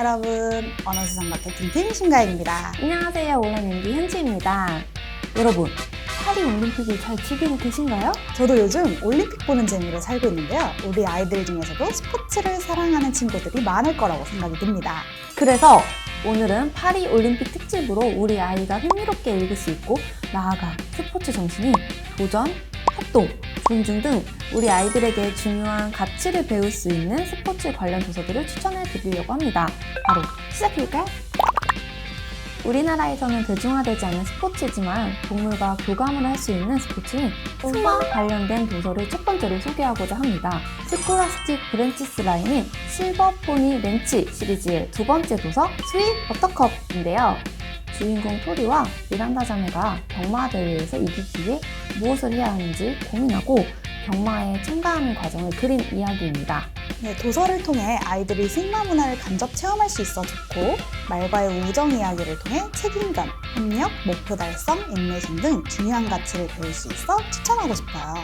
여러분. 언어수상 마케팅 팀 신가입니다. 안녕하세요. MD 현지입니다. 여러분, 파리 올림픽을 잘 즐기고 계신가요? 저도 요즘 올림픽 보는 재미로 살고 있는데요. 우리 아이들 중에서도 스포츠를 사랑하는 친구들이 많을 거라고 생각이 듭니다. 그래서 오늘은 파리 올림픽 특집으로 우리 아이가 흥미롭게 읽을 수 있고 나아가 스포츠 정신이 도전, 협동, 존중 등 우리 아이들에게 중요한 가치를 배울 수 있는 스포츠 관련 도서들을 추천해 드리려고 합니다. 바로 시작해볼까요? 우리나라에서는 대중화되지 않은 스포츠지만 동물과 교감을 할 수 있는 스포츠인 승마 관련된 도서를 첫 번째로 소개하고자 합니다. 스콜라스틱 브랜치스 라인인 실버 포니 렌치 시리즈의 두 번째 도서 스윗 버터컵인데요. 주인공 토리와 미란다 자매가 경마 대회에서 이기기 위해 무엇을 해야 하는지 고민하고 경마에 참가하는 과정을 그린 이야기입니다. 네, 도서를 통해 아이들이 승마 문화를 간접 체험할 수 있어 좋고 말과의 우정 이야기를 통해 책임감, 협력, 목표 달성, 인내심 등 중요한 가치를 배울 수 있어 추천하고 싶어요.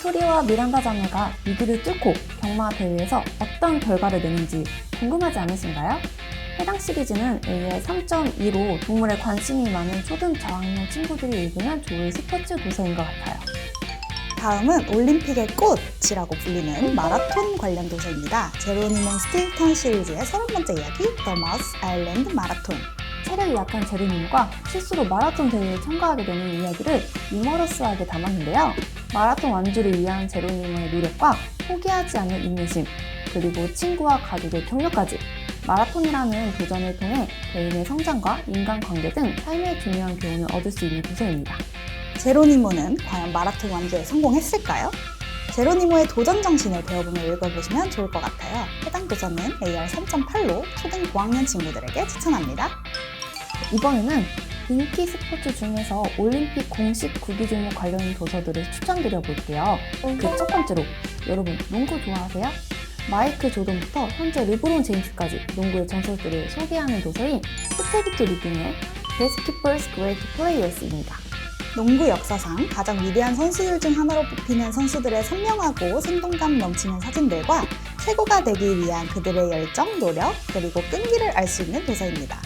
토리와 미란다 자매가 위기를 뚫고 경마 대회에서 어떤 결과를 내는지 궁금하지 않으신가요? 해당 시리즈는 AL 3.2로 동물에 관심이 많은 초등 저학년 친구들이 읽으면 좋을 스포츠 도서인 것 같아요. 다음은 올림픽의 꽃이라고 불리는 마라톤 관련 도서입니다. 제로니몬 스틸턴 시리즈의 서른 번째 이야기, 더머스 아일랜드 마라톤. 체력이 약한 제르님과 실수로 마라톤 대회에 참가하게 되는 이야기를 유머러스하게 담았는데요. 마라톤 완주를 위한 제로님의 노력과 포기하지 않는 인내심, 그리고 친구와 가족의 격려까지 마라톤이라는 도전을 통해 개인의 성장과 인간관계 등 삶의 중요한 교훈을 얻을 수 있는 도서입니다. 제로니모는 과연 마라톤 완주에 성공했을까요? 제로니모의 도전 정신을 배워보며 읽어보시면 좋을 것 같아요. 해당 도서는 AR 3.8로 초등 고학년 친구들에게 추천합니다. 이번에는 인기 스포츠 중에서 올림픽 공식 구기 종목 관련 도서들을 추천드려 볼게요. 그 첫 번째로 여러분 농구 좋아하세요? 마이크 조던부터 현재 르브론 제임스까지 농구의 전설들을 소개하는 도서인 스테디토 리딩의 Best Keepers Great Players입니다. 농구 역사상 가장 위대한 선수들 중 하나로 뽑히는 선수들의 선명하고 생동감 넘치는 사진들과 최고가 되기 위한 그들의 열정, 노력, 그리고 끈기를 알 수 있는 도서입니다.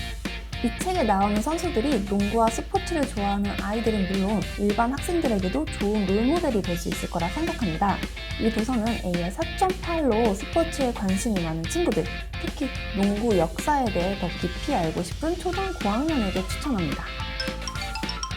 이 책에 나오는 선수들이 농구와 스포츠를 좋아하는 아이들은 물론 일반 학생들에게도 좋은 롤모델이 될 수 있을 거라 생각합니다. 이 도서는 AR 4.8로 스포츠에 관심이 많은 친구들, 특히 농구 역사에 대해 더 깊이 알고 싶은 초등 고학년에게 추천합니다.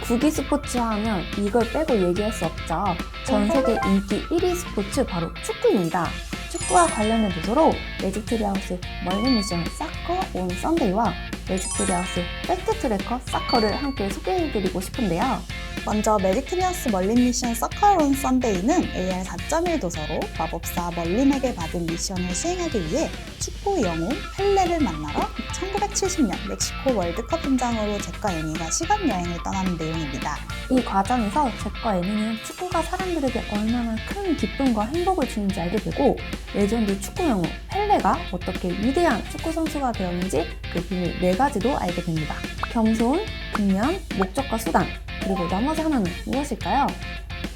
구기 스포츠 하면 이걸 빼고 얘기할 수 없죠. 전 세계 인기 1위 스포츠 바로 축구입니다. 축구와 관련된 도서로 매직트리하우스 멀리 미션 사커 온 썬데이와 매직트리하우스 팩트트래커 사커를 함께 소개해드리고 싶은데요. 먼저 매직트리어스 멀린 미션 서커론 썬데이는 AR 4.1 도서로 마법사 멀린에게 받은 미션을 수행하기 위해 축구 영웅 펠레를 만나러 1970년 멕시코 월드컵 현장으로 잭과 애니가 시간 여행을 떠나는 내용입니다. 이 과정에서 잭과 애니는 축구가 사람들에게 얼마나 큰 기쁨과 행복을 주는지 알게 되고 레전드 축구 영웅 펠레가 어떻게 위대한 축구 선수가 되었는지 그 비밀 네 가지도 알게 됩니다. 겸손, 근면, 목적과 수단, 그리고 나머지 하나는 무엇일까요?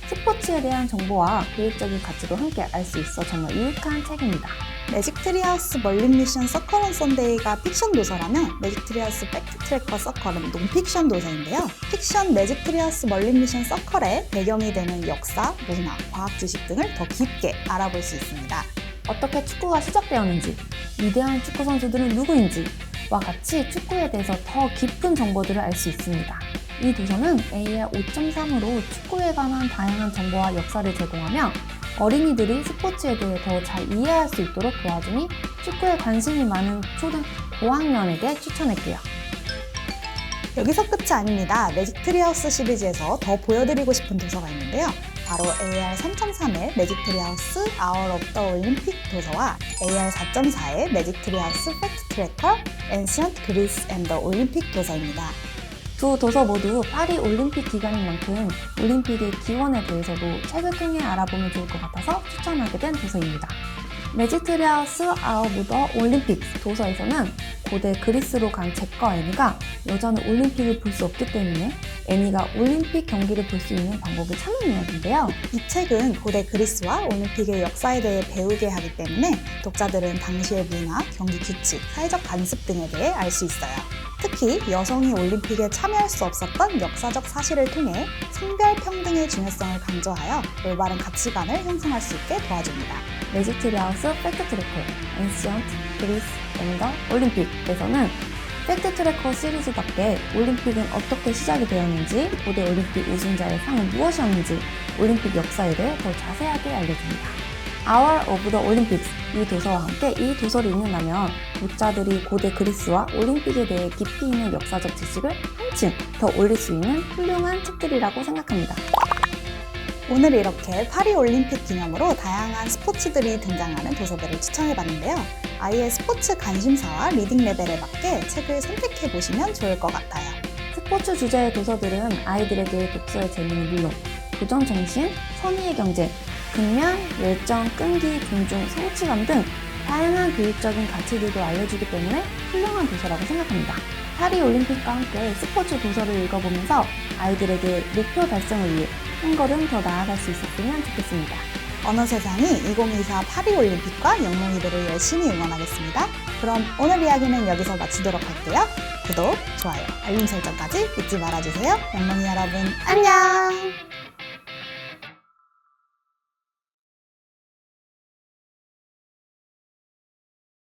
스포츠에 대한 정보와 교육적인 가치도 함께 알 수 있어 정말 유익한 책입니다. 매직 트리하우스 멀린 미션 서커론 썬데이가 픽션 도서라면 매직 트리하우스 팩트 트래커 서커는 논픽션 도서인데요. 픽션 매직 트리하우스 멀린 미션 서컬의 배경이 되는 역사, 문화, 과학 지식 등을 더 깊게 알아볼 수 있습니다. 어떻게 축구가 시작되었는지, 위대한 축구 선수들은 누구인지, 와 같이 축구에 대해서 더 깊은 정보들을 알 수 있습니다. 이 도서는 AR 5.3으로 축구에 관한 다양한 정보와 역사를 제공하며 어린이들이 스포츠에 대해 더 잘 이해할 수 있도록 도와주니 축구에 관심이 많은 초등 고학년에게 추천할게요. 여기서 끝이 아닙니다. 매직 트리하우스 시리즈에서 더 보여드리고 싶은 도서가 있는데요. 바로 AR 3.3의 매직 트리하우스 아워 오브 더 올림픽 도서와 AR 4.4의 매직 트리하우스 팩트 트래커 Greece and the 올림픽 도서입니다. 두 도서 모두 파리 올림픽 기간인 만큼 올림픽의 기원에 대해서도 책을 통해 알아보면 좋을 것 같아서 추천하게 된 도서입니다. 매지트리하우스 아웃 오브 더 올림픽 도서에서는 고대 그리스로 간 잭과 애니가 여자는 올림픽을 볼 수 없기 때문에 애니가 올림픽 경기를 볼 수 있는 방법을 찾는 이야기인데요. 이 책은 고대 그리스와 올림픽의 역사에 대해 배우게 하기 때문에 독자들은 당시의 문화, 경기 규칙, 사회적 관습 등에 대해 알 수 있어요. 특히 여성이 올림픽에 참여할 수 없었던 역사적 사실을 통해 성별 평등의 중요성을 강조하여 올바른 가치관을 형성할 수 있게 도와줍니다. 매지트리하우스 팩트트래커 엔시언트 그리스 앤더 올림픽에서는 팩트트래커 시리즈답게 올림픽은 어떻게 시작이 되었는지 고대 올림픽 우승자의 상은 무엇이었는지 올림픽 역사에 대해 더 자세하게 알려줍니다. Hour of the Olympics 이 도서와 함께 이 도서를 읽는다면 독자들이 고대 그리스와 올림픽에 대해 깊이 있는 역사적 지식을 한층 더 올릴 수 있는 훌륭한 책들이라고 생각합니다. 오늘 이렇게 파리 올림픽 기념으로 다양한 스포츠들이 등장하는 도서들을 추천해봤는데요. 아이의 스포츠 관심사와 리딩 레벨에 맞게 책을 선택해 보시면 좋을 것 같아요. 스포츠 주제의 도서들은 아이들에게 독서의 재미는 물론 도전 정신, 선의의 경제, 근면, 열정, 끈기, 존중, 성취감 등 다양한 교육적인 가치들도 알려주기 때문에 훌륭한 도서라고 생각합니다. 파리 올림픽과 함께 스포츠 도서를 읽어보면서 아이들에게 목표 달성을 위해 한 걸음 더 나아갈 수 있었으면 좋겠습니다. 언어 세상이 2024 파리 올림픽과 영롱이들을 열심히 응원하겠습니다. 그럼 오늘 이야기는 여기서 마치도록 할게요. 구독, 좋아요, 알림 설정까지 잊지 말아주세요. 영롱이 여러분, 안녕!